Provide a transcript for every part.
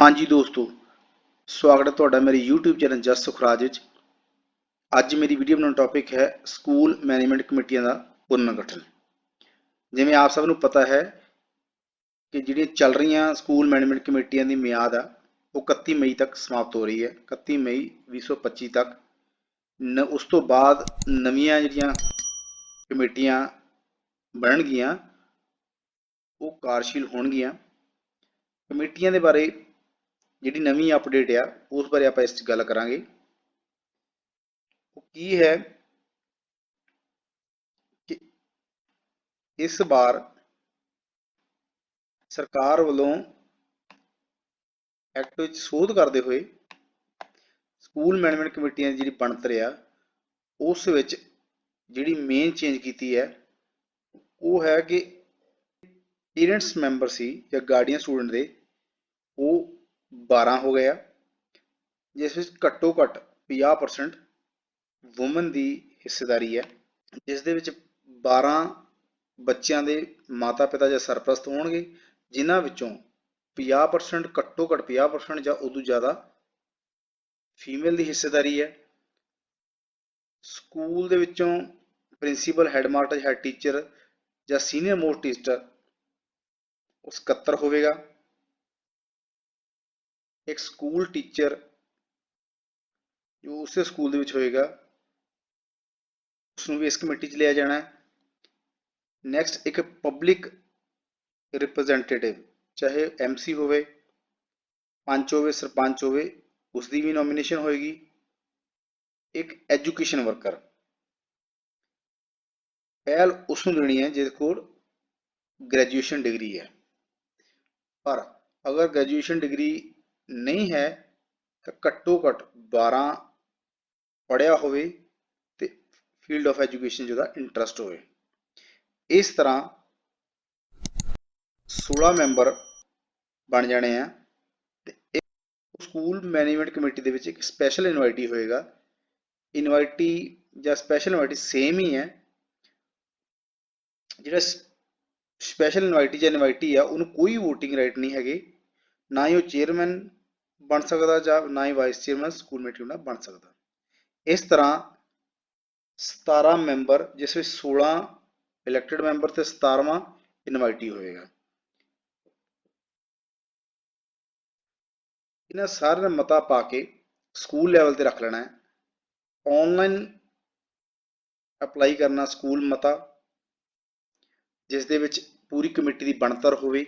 ਹਾਂਜੀ ਦੋਸਤੋ, ਸਵਾਗਤ ਹੈ ਤੁਹਾਡਾ ਮੇਰੇ YouTube ਚੈਨਲ ਜਸ ਸੁਖਰਾਜ ਵਿੱਚ। ਅੱਜ ਮੇਰੀ ਵੀਡੀਓ ਬਣਾਉਣ ਟੌਪਿਕ ਹੈ ਸਕੂਲ ਮੈਨੇਜਮੈਂਟ ਕਮੇਟੀਆਂ ਦਾ ਪੁਨਰ ਗਠਨ ਜਿਵੇਂ ਆਪ ਸਭ ਨੂੰ ਪਤਾ ਹੈ ਕਿ ਜਿਹੜੀਆਂ ਚੱਲ ਰਹੀਆਂ ਸਕੂਲ ਮੈਨੇਜਮੈਂਟ ਕਮੇਟੀਆਂ ਦੀ ਮਿਆਦ ਆ, ਉਹ 31 ਮਈ ਤੱਕ ਸਮਾਪਤ ਹੋ ਰਹੀ ਹੈ। 31 ਮਈ 2025 ਤੱਕ। ਨ, ਉਸ ਤੋਂ ਬਾਅਦ ਨਵੀਆਂ ਜਿਹੜੀਆਂ ਕਮੇਟੀਆਂ ਬਣਨਗੀਆਂ, ਉਹ ਕਾਰਜਸ਼ੀਲ ਹੋਣਗੀਆਂ। ਕਮੇਟੀਆਂ ਦੇ ਬਾਰੇ ਜਿਹੜੀ ਨਵੀਂ ਅਪਡੇਟ ਆ, ਉਸ ਬਾਰੇ ਆਪਾਂ ਇਸ 'ਚ ਗੱਲ ਕਰਾਂਗੇ। ਉਹ ਕੀ ਹੈ ਕਿ ਇਸ ਵਾਰ ਸਰਕਾਰ ਵੱਲੋਂ ਐਕਟ ਵਿੱਚ ਸੋਧ ਕਰਦੇ ਹੋਏ ਸਕੂਲ ਮੈਨੇਜਮੈਂਟ ਕਮੇਟੀਆਂ ਦੀ ਜਿਹੜੀ ਬਣਤਰ ਆ, ਉਸ ਵਿੱਚ ਜਿਹੜੀ ਮੇਨ ਚੇਂਜ ਕੀਤੀ ਹੈ, ਉਹ ਹੈ ਕਿ ਪੇਰੈਂਟਸ ਮੈਂਬਰ ਸੀ ਜਾਂ ਗਾਰਡੀਅਨ ਸਟੂਡੈਂਟ ਦੇ, ਉਹ 12 ਹੋ ਗਿਆ ਜਿਸ ਵਿੱਚ ਘੱਟੋ ਘੱਟ 50% ਔਮਨ ਦੀ ਹਿੱਸੇਦਾਰੀ ਹੈ, ਜਿਸ ਦੇ ਵਿੱਚ 12 ਬੱਚਿਆਂ ਦੇ ਮਾਤਾ-ਪਿਤਾ ਜਾਂ ਸਰਪ੍ਰਸਤ ਹੋਣਗੇ, ਜਿਨ੍ਹਾਂ ਵਿੱਚੋਂ 50% ਘੱਟੋ ਘੱਟ 50% ਜਾਂ ਉਦੋਂ ਜ਼ਿਆਦਾ ਫੀਮੇਲ ਦੀ ਹਿੱਸੇਦਾਰੀ ਹੈ। ਸਕੂਲ ਦੇ ਵਿੱਚੋਂ ਪ੍ਰਿੰਸੀਪਲ ਹੈਡਮਾਸਟਰ ਹੈਡ ਟੀਚਰ ਜਾਂ ਸੀਨੀਅਰ ਮੋਸਟ ਟੀਚਰ ਉਹ 77 ਹੋਵੇਗਾ। ਇੱਕ ਸਕੂਲ ਟੀਚਰ ਜੋ ਉਸੇ ਸਕੂਲ ਦੇ ਵਿੱਚ ਹੋਏਗਾ ਉਸ ਨੂੰ ਵੀ ਇਸ ਕਮੇਟੀ 'ਚ ਲਿਆ ਜਾਣਾ ਹੈ। ਨੈਕਸਟ ਇੱਕ ਪਬਲਿਕ ਰਿਪਰੈਜ਼ੈਂਟੇਟਿਵ ਚਾਹੇ ਐਮਸੀ ਹੋਵੇ, ਪੰਚ ਹੋਵੇ, ਸਰਪੰਚ ਹੋਵੇ ਉਸ ਦੀ ਵੀ ਨੋਮੀਨੇਸ਼ਨ ਹੋਏਗੀ। ਇੱਕ ਐਜੂਕੇਸ਼ਨ ਵਰਕਰ ਪਹਿਲ ਉਸ ਨੂੰ ਦੇਣੀ ਹੈ ਜਿਹਦੇ ਕੋਲ ਗ੍ਰੈਜੂਏਸ਼ਨ ਡਿਗਰੀ ਹੈ। ਪਰ ਅਗਰ ਗ੍ਰੈਜੂਏਸ਼ਨ ਡਿਗਰੀ ਨਹੀਂ ਹੈ ਤਾਂ ਘੱਟੋ ਘੱਟ 12 ਪੜਿਆ ਹੋਵੇ ਤੇ ਫੀਲਡ ਆਫ ਐਜੂਕੇਸ਼ਨ ਜਿਹਦਾ ਇੰਟਰਸਟ ਹੋਵੇ। ਇਸ ਤਰ੍ਹਾਂ 16 ਮੈਂਬਰ ਬਣ ਜਾਣੇ ਆ ਤੇ ਸਕੂਲ ਮੈਨੇਜਮੈਂਟ ਕਮੇਟੀ ਦੇ ਵਿੱਚ ਇੱਕ ਸਪੈਸ਼ਲ ਇਨਵਾਈਟੀ ਹੋਏਗਾ। ਇਨਵਾਈਟੀ ਜਾਂ ਸਪੈਸ਼ਲ ਇਨਵਾਈਟੀ ਸੇਮ ਹੀ ਹੈ। ਜਿਹੜਾ ਸਪੈਸ਼ਲ ਇਨਵਾਈਟੀ ਜਾਂ ਇਨਵਾਈਟੀ ਆ, ਉਹਨੂੰ ਕੋਈ VOTING ਰਾਈਟ ਨਹੀਂ ਹੈਗੇ। ਨਾ ਹੀ ਉਹ ਚੇਅਰਮੈਨ ਬਣ ਸਕਦਾ ਜਾਂ ਨਾ ਹੀ ਵਾਈਸ ਚੇਅਰਮੈਨ ਸਕੂਲ ਮੀਟਿੰਗ ਦਾ ਬਣ ਸਕਦਾ। ਇਸ ਤਰ੍ਹਾਂ 17 ਮੈਂਬਰ ਜਿਸ ਵਿੱਚ 16 ਇਲੈਕਟਿਡ ਮੈਂਬਰ ਤੇ 17ਵਾਂ ਇਨਵਾਈਟੀ ਹੋਵੇਗਾ ਇਹਨਾਂ ਸਾਰਿਆਂ ਨੇ ਮਤਾ ਪਾ ਕੇ ਸਕੂਲ ਲੈਵਲ ਤੇ ਰੱਖ ਲੈਣਾ ਹੈ। ਆਨਲਾਈਨ ਅਪਲਾਈ ਕਰਨਾ ਸਕੂਲ ਮਤਾ, ਜਿਸ ਦੇ ਵਿੱਚ ਪੂਰੀ ਕਮੇਟੀ ਦੀ ਬਣਤਰ ਹੋਵੇ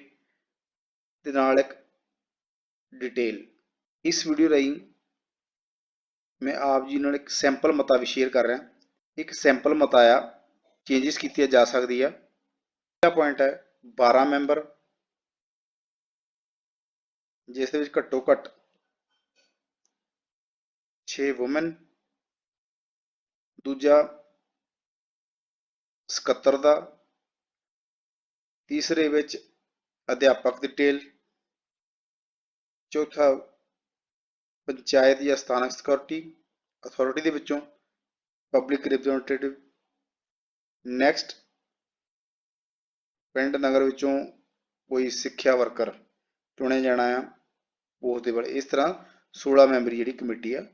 ਤੇ ਨਾਲ ਇੱਕ ਡਿਟੇਲ ਇਸ ਵੀਡੀਓ ਰਾਹੀਂ ਮੈਂ ਆਪ ਜੀ ਨਾਲ ਇੱਕ ਸੈਂਪਲ ਮਤਾ ਵੀ ਸ਼ੇਅਰ ਕਰ ਰਿਹਾ। ਇੱਕ ਸੈਂਪਲ ਮਤਾ ਆ ਚੇਂਜਸ ਕੀਤੀਆਂ ਜਾ ਸਕਦੀ ਆ। ਪਹਿਲਾ ਪੁਆਇੰਟ ਹੈ 12 ਮੈਂਬਰ ਜਿਸ ਦੇ ਵਿੱਚ ਘੱਟੋ ਘੱਟ 6 ਔਮਨ ਦੂਜਾ 77 ਦਾ, ਤੀਸਰੇ ਵਿੱਚ ਅਧਿਆਪਕ ਡਿਟੇਲ ਚੌਥਾ ਪੰਚਾਇਤ ਜਾਂ ਸਥਾਨਕ ਸਿਕਿਉਰਿਟੀ ਅਥਾਰਟੀ ਦੇ ਵਿੱਚੋਂ ਪਬਲਿਕ ਰਿਪਰੈਜ਼ੈਂਟੇਟਿਵ ਨੈਕਸਟ ਪਿੰਡ ਨਗਰ ਵਿੱਚੋਂ ਕੋਈ ਸਿੱਖਿਆ ਵਰਕਰ ਚੁਣਿਆ ਜਾਣਾ ਆ। ਉਸ ਦੇ ਬਾਰੇ ਇਸ ਤਰ੍ਹਾਂ 16 ਮੈਂਬਰੀ ਜਿਹੜੀ ਕਮੇਟੀ ਆ,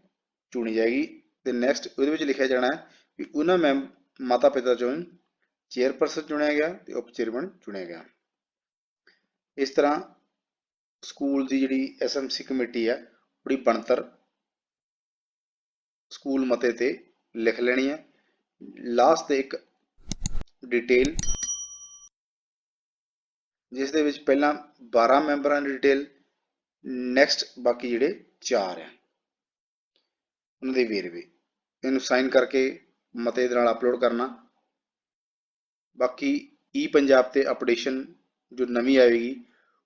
ਚੁਣੀ ਜਾਏਗੀ। ਤੇ ਨੈਕਸਟ ਉਹਦੇ ਵਿੱਚ ਲਿਖਿਆ ਜਾਣਾ ਹੈ ਕਿ ਉਹਨਾਂ ਮੈਂ ਮਾਤਾ ਪਿਤਾ ਚੋਂ ਚੇਅਰਪਰਸਨ ਚੁਣਿਆ ਗਿਆ ਤੇ ਉਪ ਚੇਅਰਮੈਨ ਚੁਣਿਆ ਗਿਆ। ਇਸ ਤਰ੍ਹਾਂ ਸਕੂਲ ਦੀ ਜਿਹੜੀ ਐਸਐਮਸੀ ਕਮੇਟੀ ਆ ਉਹਦੀ ਬਣਤਰ ਸਕੂਲ ਮਤੇ ਤੇ ਲਿਖ ਲੈਣੀ ਹੈ। ਲਾਸਟ ਤੇ ਇੱਕ ਡਿਟੇਲ ਜਿਸ ਦੇ ਵਿੱਚ ਪਹਿਲਾਂ 12 ਮੈਂਬਰਾਂ ਦੀ ਡਿਟੇਲ ਨੈਕਸਟ ਬਾਕੀ ਜਿਹੜੇ 4 ਆ ਉਹਨਾਂ ਦੇ ਵੇਰਵੇ, ਇਹਨੂੰ ਸਾਈਨ ਕਰਕੇ ਮਤੇ ਦੇ ਨਾਲ ਅਪਲੋਡ ਕਰਨਾ। ਬਾਕੀ ਈ ਪੰਜਾਬ ਤੇ ਅਪਡੇਸ਼ਨ ਜੋ ਨਵੀਂ ਆਵੇਗੀ,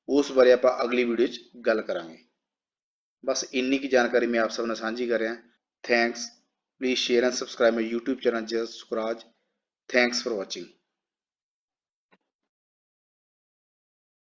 ਉਸ ਬਾਰੇ ਆਪਾਂ ਅਗਲੀ ਵੀਡੀਓ 'ਚ ਗੱਲ ਕਰਾਂਗੇ। ਬਸ ਇੰਨੀ ਕੀ ਜਾਣਕਾਰੀ ਮੈਂ ਆਪ ਸਭ ਨਾਲ ਸਾਂਝੀ ਕਰ ਰਿਹਾ। Thanks please share and subscribe my YouTube channel Jas Sukhraj thanks for watching